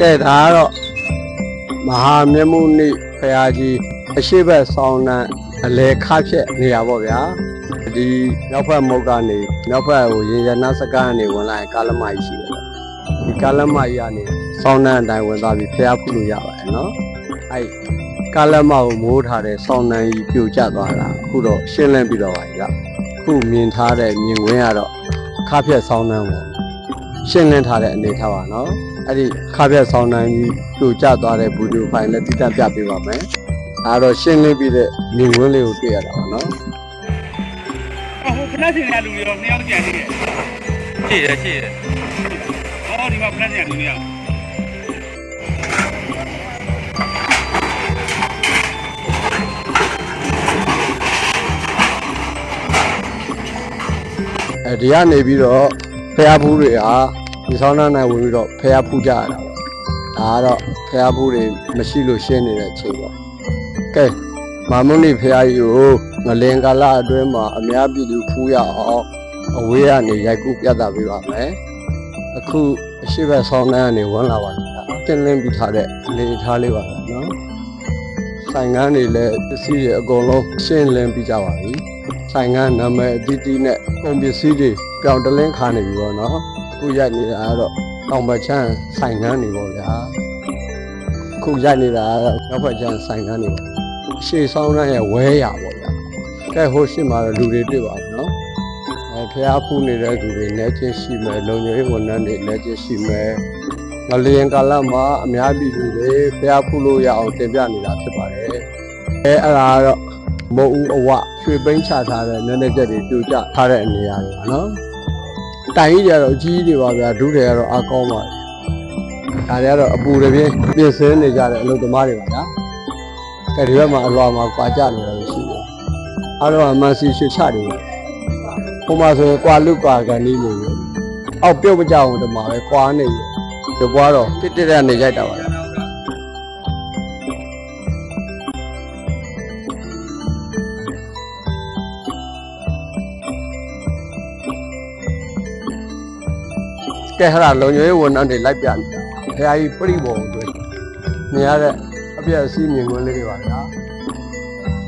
ကဲဒါကတော့မဟာမြတ်မုနိဖရာကြီးအရှိဘက်ဆောင်းနံအလဲခါဖြက်နေရပါဗျာဒီမြောက်ဖက်မုတ်ကနေမြောက်ဖက်ကိုရေရနာစကန်းကနေဝင်လာရင်ကာလမကြီးရှိတယ်ပေါ့ဒီကာလမကြီးကနေဆောင်းနံအတိုင်းဝင်သွားပြီးဖရာဖူးလို့ရပါတယ်နော်အဲ့ကာလမကိုမိုးထားတဲ့ဆောင်းနံကြီးပြိုကျသွားတာအခုတော့ရှင်းလင်းပြီးတော့ပါဗျာအခုမြင်ထားတဲ့မြင်ကွင်းကတော့ခါဖြက်ဆောင်းနံပေါ့ရှင်းလင်းထားတဲ့အနေထားပါနော် အဲ့ဒီခါပြက်ဆောင်နိုင်ပြီးပြိုကျသွားတဲ့ဘူဒီယိုဖိုင်လည်းတိတက်ပြပေးပါမယ်အဲတော့ရှင်းလင်းပြီးတဲ့မြင်ကွင်းလေးကိုတွေ့ရတာပါနော်အဟိုဖလက်စင်ရလူတွေရောနှစ်ယောက်ကြံနေတယ်ရှိတယ်ရှိတယ်။အော်ဒီမှာဖလက်စင်ရလူတွေရောအဲဒီကနေပြီးတော့ဖះဘူးတွေဟာ ဒီဆောင်းနာနိုင်ဝင်ပြီးတော့ဖះဖူးကြရတာပေါ့ဒါကတော့ဖះဘူးတွေမရှိလို့ရှင်းနေတဲ့အချိန်ပေါ့ကဲမာမုနိဖះကြီးကိုငလင်ကာလအတွင်းမှာအများပြည်သူဖူးရအောင်အဝေးကနေရိုက်ကူးပြသပေးပါမယ်အခုအရှိဘက်ဆောင်းနာကနေဝင်လာပါလိမ့်မယ်တင်လင်းပြီးထားတဲ့အနေအထားလေးပါပဲနော်ဆိုင်ငန်းတွေလည်းပစ္စည်းတွေအကုန်လုံးရှင်းလင်းပြီးကြပါပြီဆိုင်ငန်းနာမည်အတိအတိနဲ့ကုန်ပစ္စည်းတွေပြောင်းတလင်းခါနေပြီပေါ့နော်အ ခုရိုက်နေတာကတော့တောင်ပချမ်းဆိုင်ငန်းတွေပေါ့ဗျာအခုရိုက်နေတာကတော့နောက်ဘက်ချမ်းဆိုင်ငန်းတွေပေါ့ရှေ့ဆောင်ရရဲ့ဝဲရပေါ့ဗျာကဲဟိုရှေ့မှာတော့လူတွေတွေ့ပါဘူးနော်အဲဖះဖူးနေတဲ့လူတွေလည်းချင်းရှိမယ်လုံခြုံရေးဝန်ထမ်းတွေလည်းချင်းရှိမယ်ငလျင်ကာလမှာအများပြည်သူတွေဖះဖူးလို့ရအောင်တင်ပြနေတာဖြစ်ပါတယ်အဲအဲ့ဒါကတော့မုံဦးအဝရွှေပိန်းချထားတဲ့နည်းနည်းချက်တွေပြူကျထားတဲ့အနေအရာတွေပါနော် တိုင်ကြီးတွေကတော့အကြီးကြီးတွေပါဗျာဒုတွေကတော့အကောင်းပါတယ်ဒါတွေကတော့အပူတွေပြင်းပြင်ဆင်နေကြတဲ့အလုပ်သမားတွေပါဗျာကဲဒီဘက်မှာအလွာမှာကွာကြနေတာရှိတယ်အားလုံးကမန်စီရွှေချတယ်ဟိုမှာဆိုရင်ကွာလူကွာကန်ကြီးနေပြီအောက်ပြုတ်မကြအောင်တမှာပဲကွာနေပြီဒီဘွားတော့တစ်တစ်တဲ့နေကြိုက်တာပါဗျာ ကဲဟလာလုံခြုံရေးဝန်ထမ်းတွေလိုက်ပြနေတာခရာကြီးပြိဘော်ကိုတွေ့မြင်ရတဲ့အပြည့်အစည်းမြင်ကွင်းလေးတွေပါဗျာ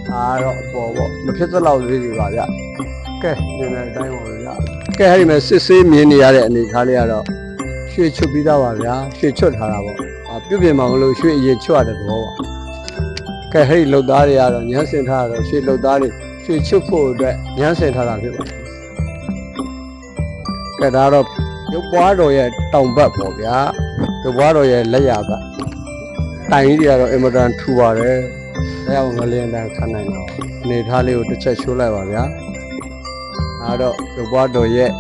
ဒါတော့အပေါ်ပေါ့မဖြစ်သလောက်လေးတွေပါဗျာကဲမြင်တဲ့အတိုင်းပါဗျာကဲဟဲ့ဒီမဲ့စစ်ဆေးမြင်နေရတဲ့အနေအထားလေးကတော့ရွှေချွတ်ပြီးသားပါဗျာရွှေချွတ်ထားတာပေါ့အာပြုတ်ပြင်မှာမလို့ရွှေအရင်ချွတ်ရတဲ့သဘောပါကဲဟဲ့ဒီလုတ်သားတွေကတော့ညှန်းစင်ထားတာတော့ရွှေလုတ်သားတွေရွှေချွတ်ဖို့အတွက်ညှန်းစင်ထားတာဖြစ်ပါတယ်ကဲဒါတော့ ရုပ်ပွားတော်ရဲ့တောင်ဘက်ပေါ့ဗျာရုပ်ပွားတော်ရဲ့လက်ရဘက်တိုင်ကြီးတွေကတော့အင်မတန်ထူပါတယ်အဲအောင်ငလင်းတန်းခံနိုင်တော့အနေထားလေးကိုတစ်ချက်ရှိုးလိုက်ပါဗျာအဲတော့ရုပ်ပွားတော်ရဲ့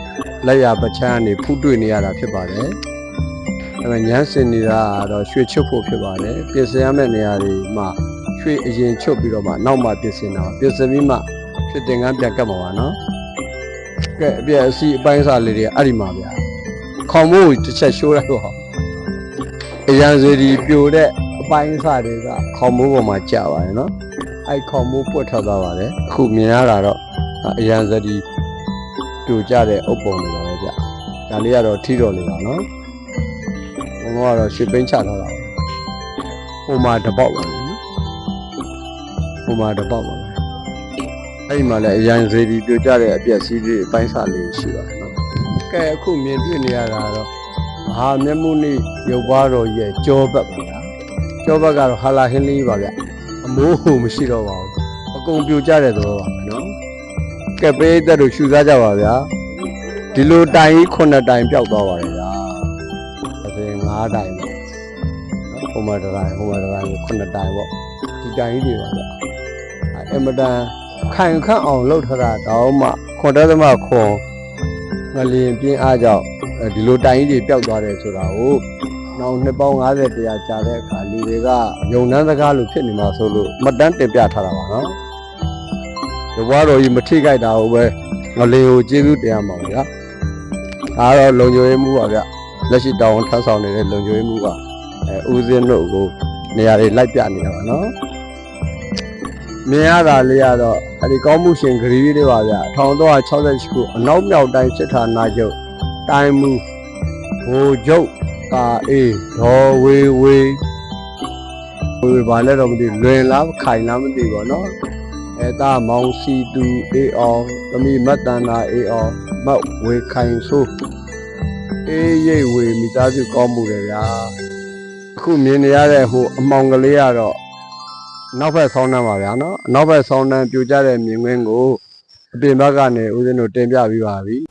လက်ရပချမ်းကနေဖူးတွေ့နေရတာဖြစ်ပါတယ်အဲမှာညမ်းစင်နေတာကတော့ရွှေချွတ်ဖို့ဖြစ်ပါတယ်ပြင်ဆင်ရမယ့်နေရာတွေမှာရွှေအရင်ချွတ်ပြီးတော့မှနောက်မှပြင်ဆင်တာပါပြင်ဆင်ပြီးမှရွှေတင်ကန်းပြန်ကတ်မှာပါနော်ကဲအပြည့်အစီအပိုင်းစားလေးတွေအဲ့ဒီမှာဗျာ ခေါင်မိုးကိုတစ်ချက်ရှိုးလိုက်တော့အရန်စေဒီပြိုတဲ့အပိုင်းအစတွေကခေါင်မိုးပေါ်မှာကြာပါတယ်နော်အဲ့ခေါင်မိုးပွတ်ထွက်သွားပါတယ်အခုမြင်ရတာတော့အရန်စေဒီပြိုကျတဲ့အုပ်ပုံတွေပါပဲဗျဒါလေးကတော့ထီတော်လေးပါနော်ဘုံကတော့ရွှေပိန်းချထားတာဟိုမှာတပေါက်ပါနော်ဟိုမှာတပေါက်ပါပဲအဲ့ဒီမှာလည်းအရန်စေဒီပြိုကျတဲ့အပြက်စီးလေးအပိုင်းစားလေးရှိပါတယ်နော် ကဲအခုမြင်တွေ့နေရတာတော့မဟာမျက်မှုနိရုပ်ပွားတော်ရဲ့ကြောဘက်ပါဗျာကြောဘက်ကတော့ဟာလာဟင်းလေးပါဗျအမိုးဟိုမရှိတော့ပါဘူးအကုန်ပြိုကျတဲ့သဘောပါပဲနော်ကဲပေးသက်တို့ရှူစားကြပါဗျာဒီလိုတိုင်ကြီး9တိုင်ပျောက်သွားပါတယ်ဗျာဒါဆိုရင်9တိုင်ပေါ့နော်ဟိုမှာတစ်တိုင်ဟိုမှာတစ်တိုင်9တိုင်ပေါ့ဒီတိုင်ကြီးတွေပါဗျအဲအမတန်ခိုင်ခန့်အောင်လှုပ်ထတာတော့မှခွန်တသမခွန် ငလျင်ပြင်းအားကြောင့်အဲဒီလိုတိုင်ကြီးတွေပျောက်သွားတယ်ဆိုတာကိုနောက်နှစ်ပေါင်း90တရားကြာတဲ့အခါလူတွေကယုံနှန်းစကားလိုဖြစ်နေမှာဆိုလို့မှတ်တမ်းတင်ပြထားတာပါနော်။ဒီဘွားတော်ကြီးမထိခိုက်တာကိုပဲငလျင်ကိုကျေးဇူးတင်ရမှာပါဗျာ။ဒါကတော့လုံခြုံရေးမှုပါဗျ။လက်ရှိတောင်းထမ်းဆောင်နေတဲ့လုံခြုံရေးမှုကအဲဦးစင်းတို့ကိုနေရာတွေလိုက်ပြနေတာပါနော်။ မြင်ရတာလေးကတော့အဲဒီကောင်းမှုရှင်ဂရီးလေးပါဗျ1368ခုအနောက်မြောက်တိုင်းစစ်ဌာနချုပ်တိုင်းမူဟိုချုပ်ကာအေးဒေါ်ဝေဝေဝေဝေဘာလဲတော့မသိလွင်လားခိုင်လားမသိပါတော့အဲသားမောင်စီတူအေးအောင်သမီးမတ်တန်နာအေးအောင်မတ်ဝေခိုင်ဆိုးအေးရိတ်ဝေမိသားစုကောင်းမှုတယ်ဗျာအခုမြင်နေရတဲ့ဟိုအမောင်ကလေးကတော့ နောက်ဘက်ဆောင်းနှမ်းပါဗျာနော်နောက်ဘက်ဆောင်းနှမ်းပြိုကျတဲ့မြင်ကွင်းကိုအပြင်ဘက်ကနေဦးဇင်းတို့တင်ပြပြီးပါပြီ